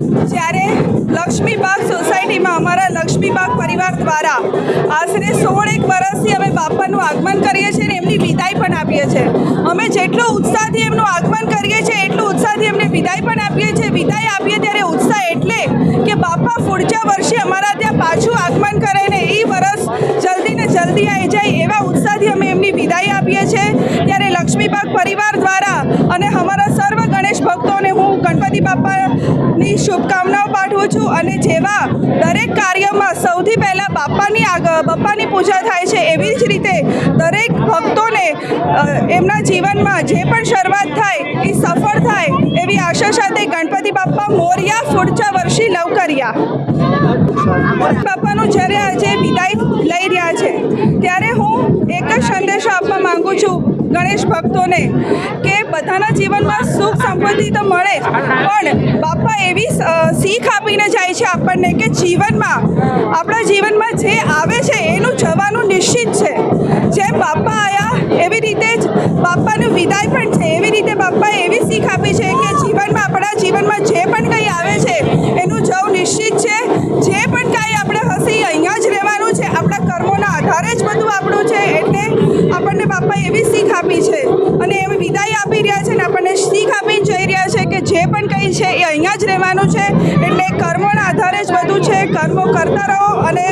જ્યારે લક્ષ્મીબાગ સોસાયટીમાં અમારા લક્ષ્મીબાગ પરિવાર દ્વારા આશરે સોળ એક વર્ષથી અમે બાપાનું આગમન કરીએ છીએ અને એમની વિદાય પણ આપીએ છીએ. અમે જેટલો ઉત્સાહથી એમનું આગમન કરીએ છીએ, એટલું ઉત્સાહથી એમને વિદાય પણ આપીએ છીએ. વિદાય આપીએ ત્યારે ઉત્સાહ એટલે કે બાપા ફૂડચા વર્ષે અમારા ત્યાં પાછું આગમન કરે ને એ વર્ષ જલ્દી ને જલ્દી આવી જાય એવા ઉત્સાહથી અમે એમની વિદાય આપીએ છીએ. ત્યારે લક્ષ્મીબાગ પરિવાર દ્વારા શુભકામનાઓ પાઠવું છું અને જેવા દરેક કાર્યમાં સૌથી પહેલાં બાપાની આગ, બાપાની પૂજા થાય છે એવી જ રીતે દરેક ભક્તોને એમના જીવનમાં જે પણ શરૂઆત થાય એ સફળ થાય એવી આશા સાથે ગણપતિ બાપા મોર્યા ફૂડચા વર્ષી લવકરિયા. બાપાનું જ્યારે આજે વિદાય લઈ રહ્યા છે, ત્યારે હું એક જ સંદેશો આપવા માગું છું. ગણેશ ભક્તોને કે બધાના જીવનમાં સુખ સંપત્તિ તો મળે, પણ બાપા એવી શીખ આપીને જાય છે આપણને કે જીવનમાં, આપણા જીવનમાં જે આવે છે એનું જવાનું નિશ્ચિત છે. જેમ બાપા આવ્યા એવી રીતે જ બાપાનું વિદાય પણ છે. એવી રીતે બાપાએ એવી શીખ આપી છે કે જીવનમાં, આપણા જીવનમાં છે. અને એવી વિદાય આપી રહ્યા છે ને આપણને શીખ આપીને જઈ રહ્યા છે કે જે પણ કંઈ છે એ અહીંયા જ રહેવાનું છે. એટલે કર્મોના આધારે જ બધું છે. કર્મો કરતા રહો અને